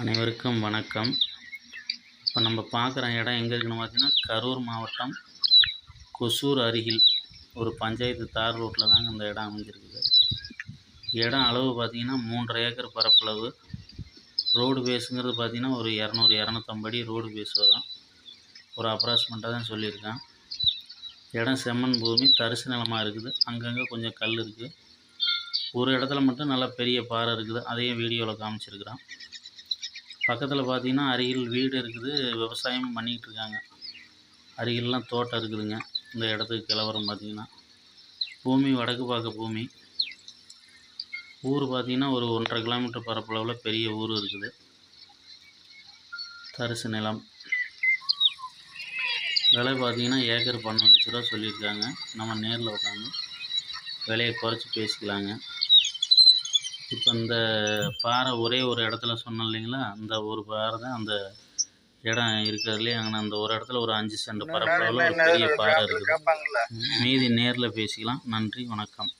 அனைவருக்கும் வணக்கம். இப்போ நம்ம பார்க்குற இடம் எங்கே இருக்குன்னு பார்த்தீங்கன்னா கரூர் மாவட்டம் கொசூர் அருகில் ஒரு பஞ்சாயத்து தார் ரோட்டில் தாங்க இந்த இடம் அமைஞ்சிருக்குது. இடம் அளவு பார்த்தீங்கன்னா மூன்றரை ஏக்கர் பரப்பளவு. ரோடு பேஸுங்கிறது பார்த்திங்கன்னா ஒரு இரநூறு இரநூத்தம்படி ரோடு பேஸ் வரும். ஒரு அப்ராக்சிமெண்ட்டாக தான் சொல்லியிருக்கேன். இடம் செம்மண் பூமி தரிசு நிலமாக இருக்குது. அங்கங்கே கொஞ்சம் கல் இருக்குது. ஒரு இடத்துல மட்டும் நல்லா பெரிய பாறை இருக்குது. அதையும் வீடியோவில் காமிச்சிருக்கிறான். பக்கத்தில் பார்த்தீங்கன்னா அருகில் வீடு இருக்குது. விவசாயம் பண்ணிக்கிட்டு இருக்காங்க. அருகிலெலாம் தோட்டம் இருக்குதுங்க. இந்த இடத்துக்கு கிளவரம் பார்த்தீங்கன்னா பூமி வடக்கு பார்க்க பூமி. ஊர் பார்த்தீங்கன்னா ஒரு ஒன்றரை கிலோமீட்டர் பரப்பளவில் பெரிய ஊர் இருக்குது. தரிசு நிலம். விலை பார்த்தீங்கன்னா ஏக்கர் பன்னெண்டு லட்ச ரூபா சொல்லியிருக்காங்க. நம்ம நேரில் உட்காந்து விலையை குறைச்சி பேசிக்கலாங்க. இப்போ இந்த பாறை ஒரே ஒரு இடத்துல சொன்னோம் இல்லைங்களா? அந்த ஒரு பாறை தான் அந்த இடம் இருக்கிறதுலே அங்கே அந்த ஒரு இடத்துல ஒரு அஞ்சு சென்ட் பரப்பளவில் ஒரு பெரிய பாறை இருக்குது. மீதி நேரில் பேசிக்கலாம். நன்றி. வணக்கம்.